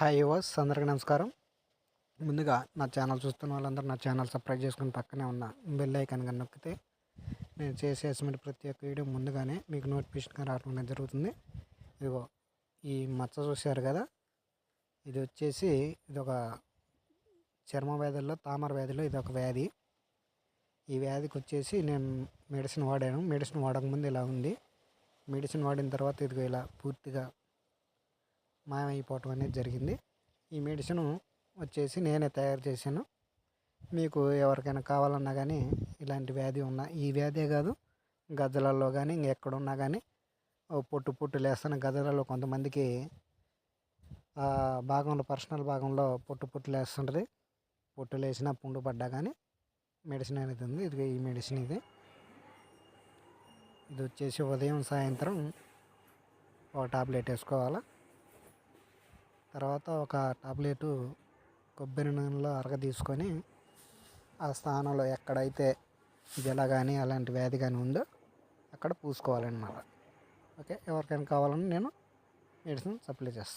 Hi yours అందరికీ నమస్కారం. ముందుగా నా ఛానల్ చూస్తున్న వాళ్ళందరూ నా ఛానల్ సబ్స్క్రైబ్ చేసుకుని పక్కనే ఉన్న బెల్ ఐకాన్ కనుక నొక్కితే నేను చేసే ప్రతి ఒక్క వీడియో ముందుగానే మీకు నోటిఫికేషన్ రావడం జరుగుతుంది. ఇదిగో ఈ మచ్చ చూశారు కదా? ఇది వచ్చేసి ఇది ఒక చర్మ వ్యాధుల్లో తామర వ్యాధిలో ఇది ఒక వ్యాధి. ఈ వ్యాధికి వచ్చేసి నేను మెడిసిన్ వాడాను. మెడిసిన్ వాడకముందు ఇలా ఉంది. మెడిసిన్ వాడిన తర్వాత ఇదిగో ఇలా పూర్తిగా మాయమైపోవటం అనేది జరిగింది. ఈ మెడిసిన్ వచ్చేసి నేనే తయారు చేశాను. మీకు ఎవరికైనా కావాలన్నా కానీ ఇలాంటి వ్యాధి ఉన్న ఈ వ్యాధే కాదు గజ్జలలో కానీ ఇంకెక్కడున్నా కానీ పొట్టు పొట్టు లేస్తున్న గజ్జలలో కొంతమందికి భాగంలో పర్సనల్ భాగంలో పొట్టు పొట్టు లేస్తుంటుంది. పొట్టు లేచినా పుండు పడ్డా కానీ మెడిసిన్ అనేది ఉంది. ఇది ఈ మెడిసిన్ ఇది. ఇది వచ్చేసి ఉదయం సాయంత్రం ఒక టాబ్లెట్ వేసుకోవాలా? తర్వాత ఒక టాబ్లెటు కొబ్బరి నూనెలో అరగ తీసుకొని ఆ స్థానంలో ఎక్కడైతే జల కానీ అలాంటి వ్యాధి కానీ ఉందో అక్కడ పూసుకోవాలన్నమాట. ఓకే? ఎవరికైనా కావాలని నేను మెడిసిన్ సప్లై చేస్తాను